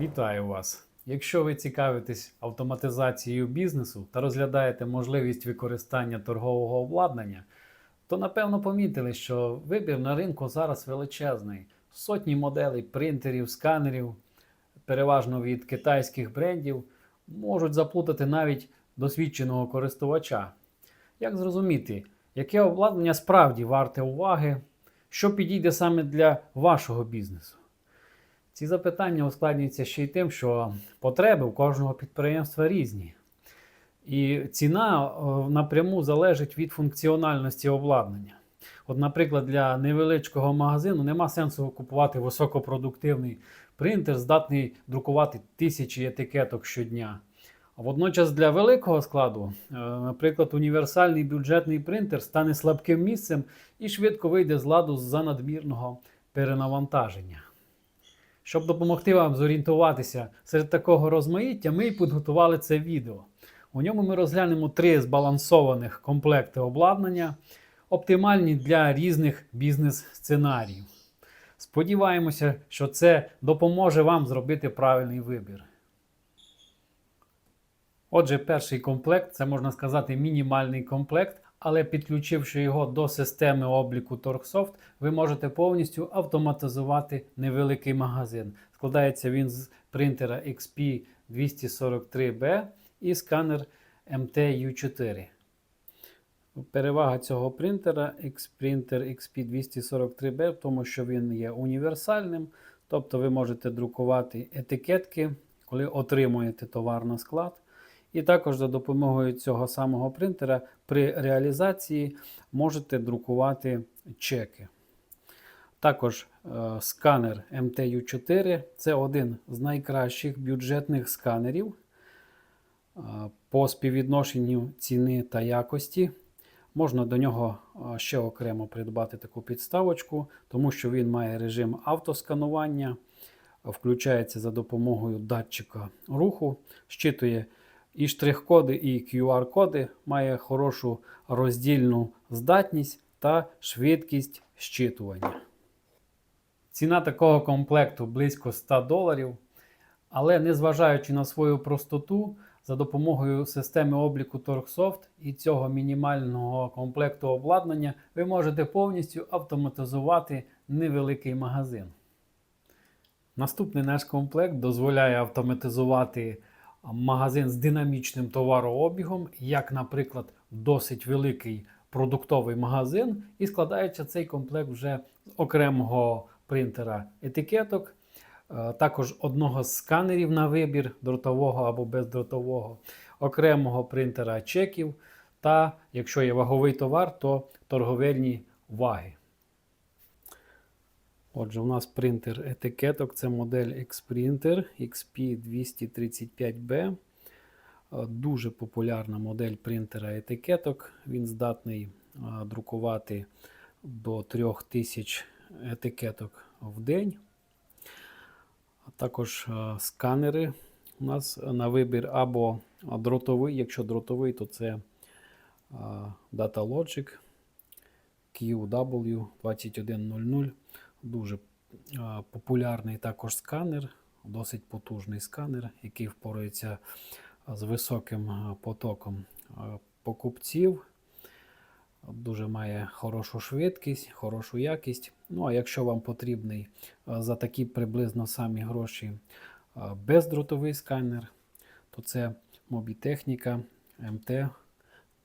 Вітаю вас! Якщо ви цікавитесь автоматизацією бізнесу та розглядаєте можливість використання торгового обладнання, то напевно помітили, що вибір на ринку зараз величезний. Сотні моделей принтерів, сканерів, переважно від китайських брендів, можуть заплутати навіть досвідченого користувача. Як зрозуміти, яке обладнання справді варте уваги, що підійде саме для вашого бізнесу? Ці запитання ускладнюються ще й тим, що потреби у кожного підприємства різні. І ціна е, напряму залежить від функціональності обладнання. От, наприклад, для невеличкого магазину нема сенсу купувати високопродуктивний принтер, здатний друкувати тисячі етикеток щодня. А водночас для великого складу, е, наприклад, універсальний бюджетний принтер стане слабким місцем і швидко вийде з ладу з-за надмірного перенавантаження. Щоб допомогти вам зорієнтуватися серед такого розмаїття, ми й підготували це відео. У ньому ми розглянемо три збалансованих комплекти обладнання, оптимальні для різних бізнес-сценаріїв. Сподіваємося, що це допоможе вам зробити правильний вибір. Отже, перший комплект це можна сказати мінімальний комплект, але підключивши його до системи обліку TorqueSoft, ви можете повністю автоматизувати невеликий магазин. Складається він з принтера XP243B і сканер MT-U4. Перевага цього принтера Xprinter XP243B в тому, що він є універсальним, тобто ви можете друкувати етикетки, коли отримуєте товар на склад. І також за допомогою цього самого принтера при реалізації можете друкувати чеки. Також е, сканер MTU4 це один з найкращих бюджетних сканерів е, по співвідношенню ціни та якості. Можна до нього е, ще окремо придбати таку підставочку, тому що він має режим автосканування, включається за допомогою датчика руху, щитує і штрих-коди, і QR-коди, має хорошу роздільну здатність та швидкість щитування. Ціна такого комплекту близько 100 доларів. Але незважаючи на свою простоту, за допомогою системи обліку TorqueSoft і цього мінімального комплекту обладнання, ви можете повністю автоматизувати невеликий магазин. Наступний наш комплект дозволяє автоматизувати магазин з динамічним товарообігом, як, наприклад, досить великий продуктовий магазин, і складається цей комплект вже з окремого принтера етикеток, е, також одного з сканерів на вибір дротового або бездротового, окремого принтера чеків. Та, якщо є ваговий товар, то торговельні ваги. Отже, у нас принтер етикеток. Це модель Xprinter XP235B. Е, Дуже популярна модель принтера етикеток. Він здатний е, друкувати до 3000 етикеток в день. Також е, сканери у нас на вибір або дротовий. Якщо дротовий, то це DataLogic QW2100. Дуже популярний також сканер, досить потужний сканер, який впорається з високим потоком покупців. Дуже має хорошу швидкість, хорошу якість. Ну, а якщо вам потрібний за такі приблизно самі гроші бездротовий сканер, то це Mobitechnica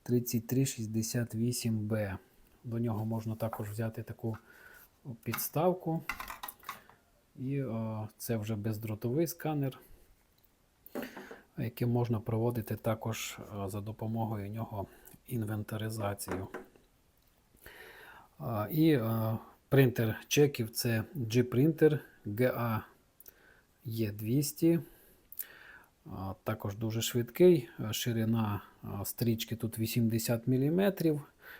MT3368B. До нього можна також взяти таку підставку. І о, це вже бездротовий сканер, яким можна проводити також о, за допомогою нього інвентаризацію. О, і о, принтер чеків це G-принтер GA E200. Також дуже швидкий. Ширина стрічки тут 80 мм.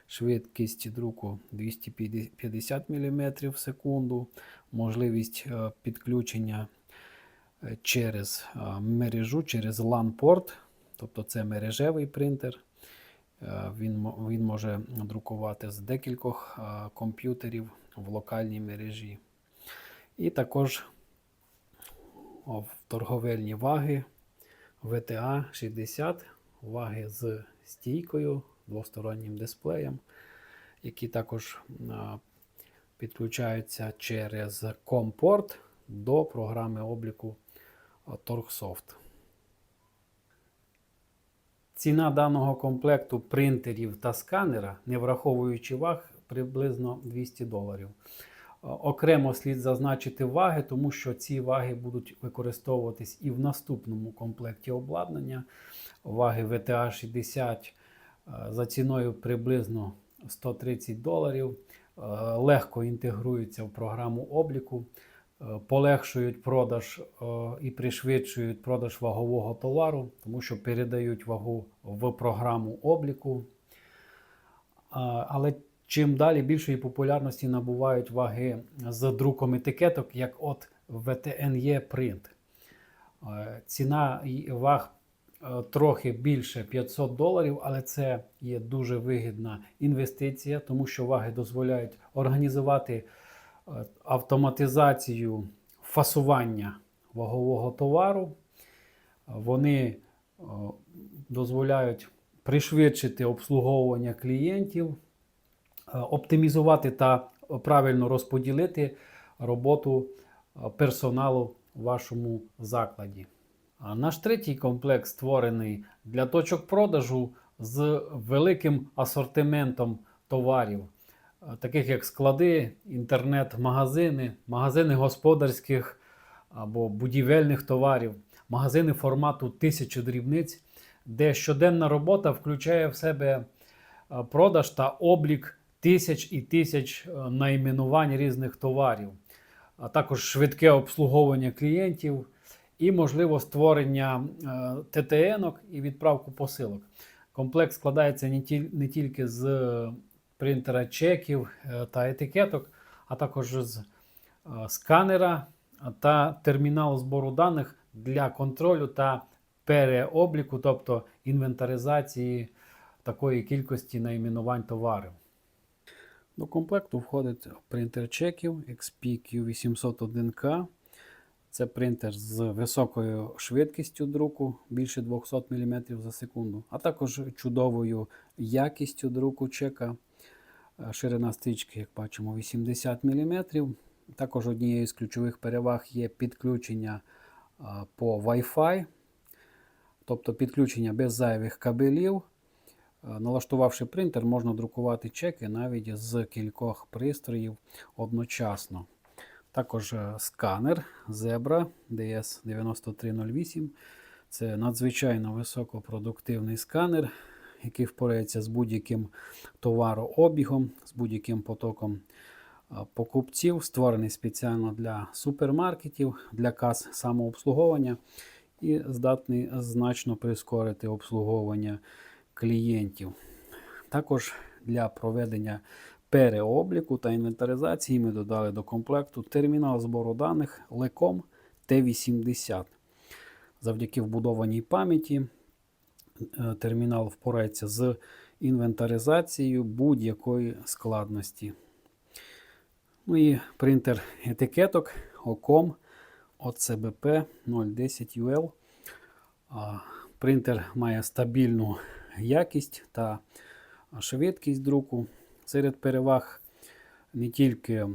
Швидкість друку 250 мм в секунду, можливість е, підключення е, через е, мережу, через LAN-порт, тобто це мережевий принтер. Він він може друкувати з декількох комп'ютерів в локальній мережі. І також в торговельні ваги VTA 60, ваги з стійкою, двостороннім дисплеєм, які також підключаються через компорт до програми обліку а, TorqueSoft. Ціна даного комплекту принтерів та сканера, не враховуючи ваг, приблизно 200 доларів. Окремо слід зазначити ваги, тому що ці ваги будуть використовуватись і в наступному комплекті обладнання. Ваги VTA 60 е, за ціною приблизно 130 доларів. Е, Легко інтегруються в програму обліку, е, полегшують продаж е, і пришвидшують продаж вагового товару, тому що передають вагу в програму обліку. Але чим далі більшої популярності набувають ваги з друком етикеток, як от VTNE Print. Е, Ціна ваг е, трохи більше 500 доларів, але це є дуже вигідна інвестиція, тому що ваги дозволяють організувати е, автоматизацію фасування вагового товару. Вони е, дозволяють пришвидшити обслуговування клієнтів, е, оптимізувати та правильно розподілити роботу е, персоналу в вашому закладі. А Наш третій комплект створений для точок продажу з великим асортиментом товарів, е, таких як склади, інтернет-магазини, магазини господарських або будівельних товарів, магазини формату 1000 дрібниць, де щоденна робота включає в себе е, продаж та облік тисяч і тисяч е, найменувань різних товарів, а також швидке обслуговування клієнтів і, можливо, створення е, ТТН-ок і відправку посилок. Комплект складається не, тільки з принтера чеків е, та етикеток, а також з е, сканера та терміналу збору даних для контролю та переобліку, тобто інвентаризації такої кількості найменувань товарів. До комплекту входить принтер чеків XP Q801K. Це принтер з високою швидкістю друку, більше 200 мм за секунду, а також чудовою якістю друку чека. Е, Ширина стрічки, як бачимо, 80 мм. Також однією з ключових переваг є підключення е, по Wi-Fi, тобто підключення без зайвих кабелів. Е, Налаштувавши принтер, можна друкувати чеки навіть з кількох пристроїв одночасно. Також е, сканер Zebra DS9308. Це надзвичайно високопродуктивний сканер, який впорається з будь-яким товарообігом, з будь-яким потоком е, покупців, створений спеціально для супермаркетів, для кас самообслуговування і здатний значно прискорити обслуговування клієнтів. Також для проведення переобліку та інвентаризації ми додали до комплекту термінал збору даних Lecom T80. Завдяки вбудованій пам'яті е, термінал впорається з інвентаризацією будь-якої складності. Ну і принтер етикеток OCOM от CBP 010 UL. Принтер має стабільну якість та швидкість друку. Серед переваг не тільки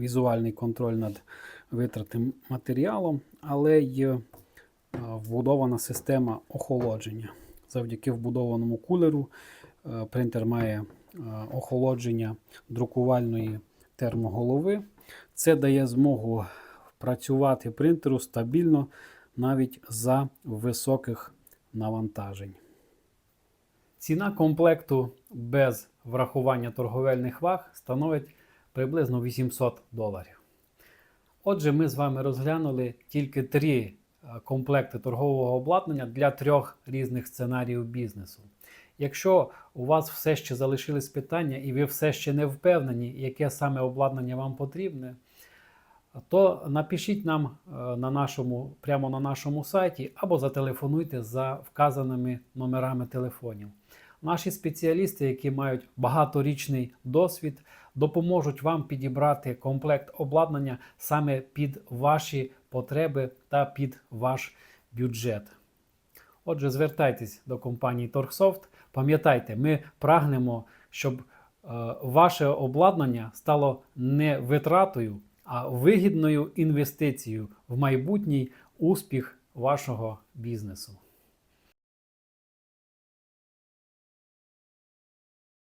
візуальний контроль над витратим матеріалом, але й вбудована система охолодження. Завдяки вбудованому кулеру принтер має охолодження друкувальної термоголови. Це дає змогу працювати принтеру стабільно навіть за високих навантажень. Ціна комплекту без врахування торговельних ваг становить приблизно 800 доларів. Отже, ми з вами розглянули тільки три е, комплекти торгового обладнання для трьох різних сценаріїв бізнесу. Якщо у вас все ще залишились питання і ви все ще не впевнені, яке саме обладнання вам потрібне, то напишіть нам е, на нашому, прямо на нашому сайті або зателефонуйте за вказаними номерами телефонів. Наші спеціалісти, які мають багаторічний досвід, допоможуть вам підібрати комплект обладнання саме під ваші потреби та під ваш бюджет. Отже, звертайтесь до компанії Торгсофт. Пам'ятайте, ми прагнемо, щоб е, ваше обладнання стало не витратою, а вигідною інвестицією в майбутній успіх вашого бізнесу.